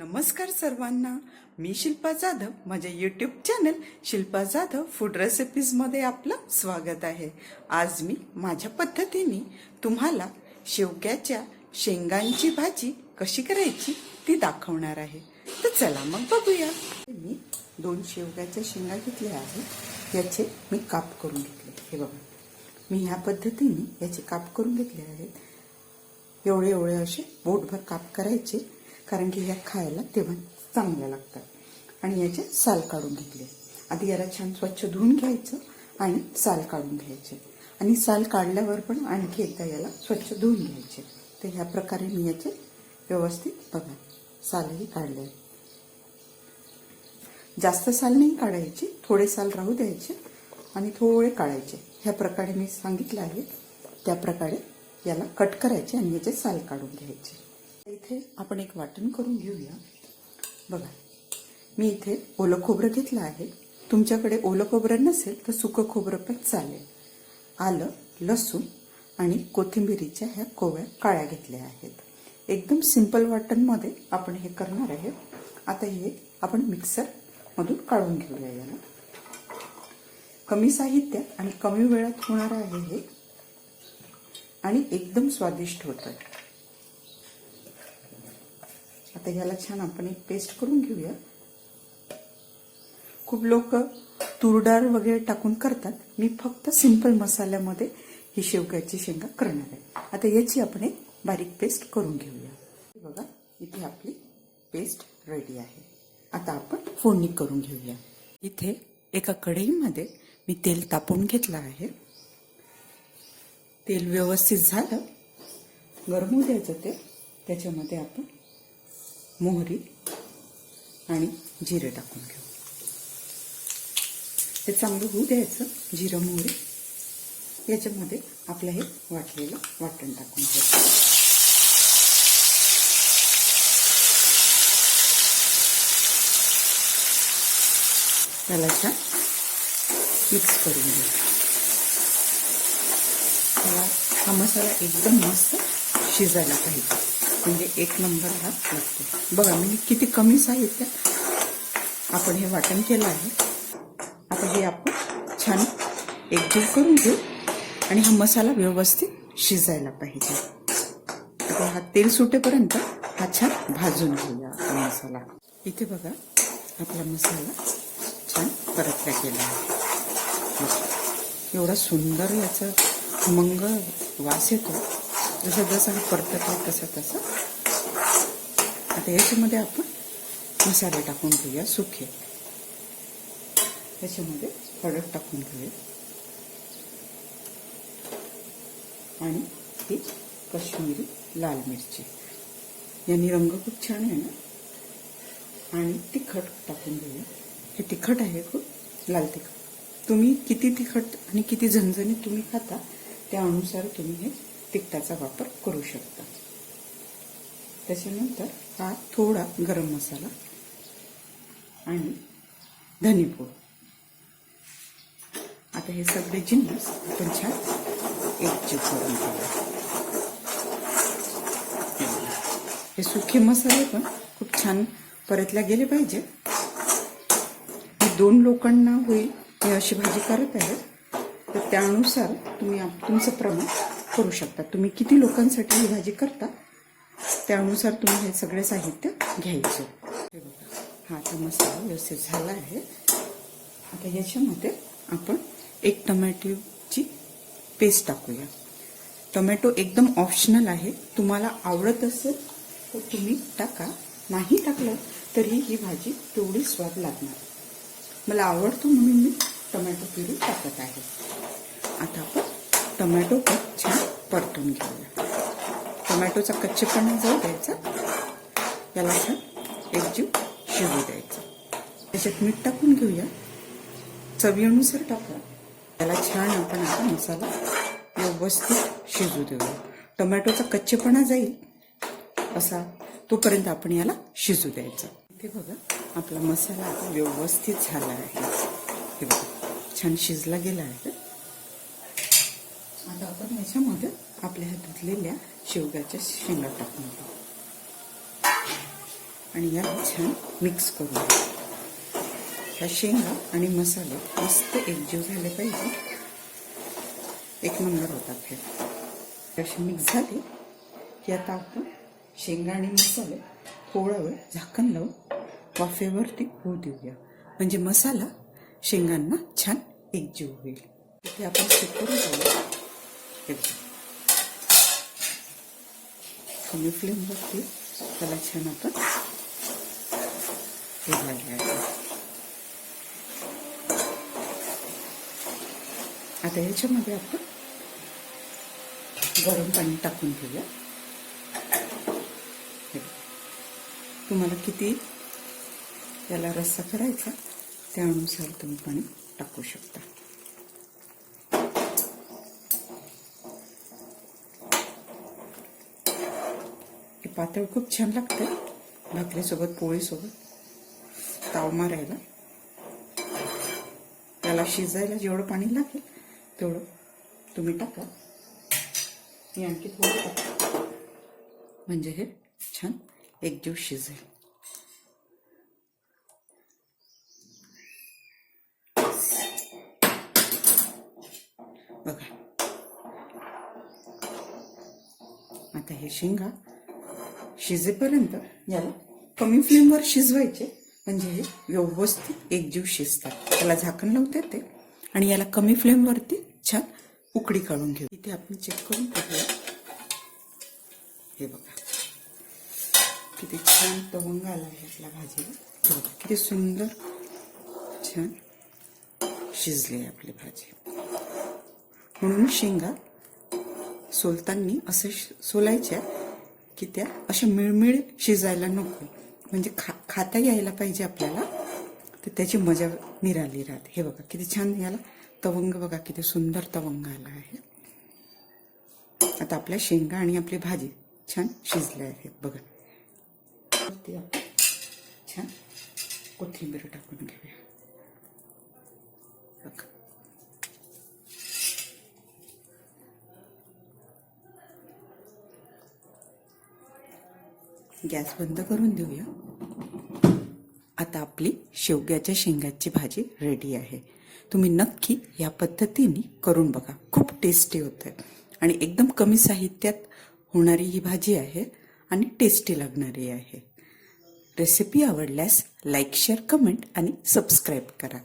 नमस्कार सर्वांना. मी शिल्पा जाधव. माझ्या YouTube channel Shilpa Jadhav food रेसिपीजमध्ये आपलं स्वागत आहे. आज मी माझ्या पद्धतीने तुम्हाला शेवग्याच्या शेंगांची भाजी कशी करायची ती दाखवणार आहे. तर चला मग बघूया. मी दोन शेवग्याच्या शेंगा घेतल्या आहेत. याचे मी काप करून घेतले. हे बघा. मी ह्या पद्धतीने याचे काप करून घेतले आहेत. एवढे एवढे असे बोटभर काप करायचे. कारण की ह्या खायला तेव्हा चांगल्या लागतात. आणि याचे साल काढून घेतले. आधी याला छान स्वच्छ धुवून घ्यायचं आणि साल काढून घ्यायचे. आणि साल काढल्यावर पण आणखी एकदा याला स्वच्छ धुवून घ्यायचे. तर ह्या प्रकारे मी याचे व्यवस्थित बघा सालही काढले. जास्त साल नाही काढायची थोडे साल राहू द्यायचे आणि थोडे काढायचे. ह्या प्रकारे मी सांगितलं आहे त्या प्रकारे याला कट करायचे आणि याचे साल काढून घ्यायचे. इथे आपण एक वाटण करून घेऊया. बघा मी इथे ओलं खोबरं घेतलं आहे. तुमच्याकडे ओलं खोबरं नसेल तर सुकं खोबरं पण चालेल. आलं लसूण आणि कोथिंबिरीच्या ह्या कोवळ्या काळ्या घेतल्या आहेत. एकदम सिंपल वाटणमध्ये आपण हे करणार आहे. आता हे आपण मिक्सरमधून काढून घेऊया याला. कमी साहित्य आणि कमी वेळात होणार आहे हे. आणि एकदम स्वादिष्ट होतं आता ह्याला छान आपण एक पेस्ट करून घेऊया. खूप लोक तुरडाळ वगैरे टाकून करतात. मी फक्त सिंपल मसाल्यामध्ये ही शेवग्याची शेंगा करणार आहे. आता याची आपण एक बारीक पेस्ट करून घेऊया. बघा इथे आपली पेस्ट रेडी आहे. आता आपण फोडणी करून घेऊया. इथे एका कढईमध्ये मी तेल तापून घेतलं आहे. तेल व्यवस्थित झालं. गरम द्यायचं ते त्याच्यामध्ये आपण मोहरी आणि जिरं टाकून घेऊ. ते चांगलं होऊ द्यायचं जिरं मोहरी. याच्यामध्ये आपलं हे वाटलेलं वाटण टाकून घ्यायचं त्याला छान मिक्स करून घ्या त्याला हा मसाला एकदम मस्त शिजायला पाहिजे. म्हणजे एक नंबर हा लागतो. बघा म्हणजे किती कमी साहित्य आपण हे वाटण केलं आहे. आता हे आपण छान एकजीव करून घेऊ आणि हा मसाला व्यवस्थित शिजायला पाहिजे. आता हा तेल सुटेपर्यंत हा छान भाजून घेऊया आपण मसाला. इथे बघा आपला मसाला छान परतला गेला आहे. एवढा सुंदर याचा खमंग वास येतो. जसं जसं हा परततो तसं तसं. आता याच्यामध्ये आपण मसाले टाकून घेऊया सुखे याच्यामध्ये हळद टाकून घेऊया. आणि ही कश्मीरी लाल मिरची. यांनी रंग खूप छान आहे ना? आणि तिखट टाकून घेऊया. हे तिखट आहे खूप लाल तिखट. तुम्ही किती तिखट आणि किती झणझणीत तुम्ही खाता त्यानुसार तुम्ही हे तिखटाचा वापर करू शकता. त्याच्यानंतर हा थोडा गरम मसाला आणि धनेपूड आता हे सगळे जिन्नस आपण छान एकजीव करून घेऊया. हे सुखे मसाले पण खूप छान परतल्या गेले पाहिजे. दोन लोकांना होईल मी अशी भाजी करत आहे. तर त्यानुसार तुम्ही तुमचं प्रमाण करू शकता. तुम्ही किती लोकांसाठी ही भाजी करता त्यानुसार तुम्ही हे सगळे साहित्य घ्यायचं. हे बघा हा आता मसाला व्यवस्थित झाला आहे. आता याच्यामध्ये आपण एक टमॅटोची पेस्ट टाकूया. टोमॅटो एकदम ऑप्शनल आहे. तुम्हाला आवडत असेल तर तुम्ही टाका. नाही टाकलं तरी ही भाजी तेवढी स्वाद लागणार. मला आवडतो म्हणून मी टोमॅटो प्युरी टाकत आहे. आता आपण टोमॅटो खूप छान परतून घेऊया. टोमॅटोचा कच्चेपणा जाऊ द्यायचा याला छान एकजीव शिजू द्यायचा. त्याच्यात मीठ टाकून घेऊया. चवीनुसार टाकूया. त्याला छान आपण आता मसाला व्यवस्थित शिजू देऊया. टोमॅटोचा कच्चेपणा जाईल असा तोपर्यंत आपण याला शिजू द्यायचा. इथे बघा आपला मसाला आता व्यवस्थित झाला आहे. हे बघा छान शिजला गेला आहे. आता आपण याच्यामध्ये आपल्या ह्या धुतलेल्या शेवग्याच्या शेंगा टाकून घेऊ आणि या छान मिक्स करू ह्या शेंगा आणि मसाले मस्त एकजीव झाले पाहिजे. एक नंबर होतात हे. अशी मिक्स झाली की आता आपण शेंगा आणि मसाले थोडा झाकण लावून वाफेवरती होऊ देऊया. म्हणजे मसाला शेंगांना छान एकजीव होईल. ते आपण चेक करून जाऊया कमी फ्लेमवरती त्याला छान आपण. हे आता. याच्यामध्ये आपण गरम पाणी टाकून घेऊया तुम्हाला किती त्याला रस्सा करायचा त्यानुसार तुम्ही पाणी टाकू शकता हे पातळ खूप छान लागते भाकरीसोबत पोळीसोबत. ताव मारायला. त्याला शिजायला जेवढं पाणी लागेल तेवढं तुम्ही टाका. मी आणखी थोडं टाका म्हणजे हे छान एकजीव शिजेल. बघा. आता हे शेंगा शिजेपर्यंत याला कमी फ्लेमवर शिजवायचे. म्हणजे हे व्यवस्थित एकजीव शिजतात. त्याला झाकण लावते ते आणि याला कमी फ्लेमवरती छान उकडी काढून घेऊ. इथे आपण चेक करून बघूया हे बघा. किती छान तवंग आला आहे आपल्या भाजीला. किती सुंदर छान शिजली आपली भाजी. म्हणून शेंगा सोलताना असं सोलायच्या की त्या अशा मिळमिळ शिजायला नको. म्हणजे खा खाता यायला पाहिजे आपल्याला तर त्याची मजा निराली राहते. हे बघा किती छान याला तवंग बघा किती सुंदर तवंग आला आहे. आता आपल्या शेंगा आणि आपली भाजी छान शिजल्या आहेत बघा. ते आपण छान कोथिंबीर टाकून घेऊया. बघा. गॅस बंद करून देऊया. आता आपली शेवग्याच्या शेंगाची भाजी रेडी आहे. तुम्ही नक्की या पद्धतीने करून बघा. खूप टेस्टी होतं आणि एकदम कमी साहित्यात होणारी ही भाजी आहे आणि टेस्टी लागणारी आहे. रेसिपी आवडल्यास लाईक शेअर कमेंट आणि सबस्क्राईब करा.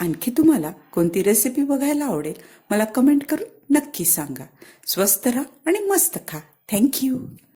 आणखी तुम्हाला कोणती रेसिपी बघायला आवडेल मला कमेंट करून नक्की सांगा. स्वस्त राहा आणि मस्त खा. थँक्यू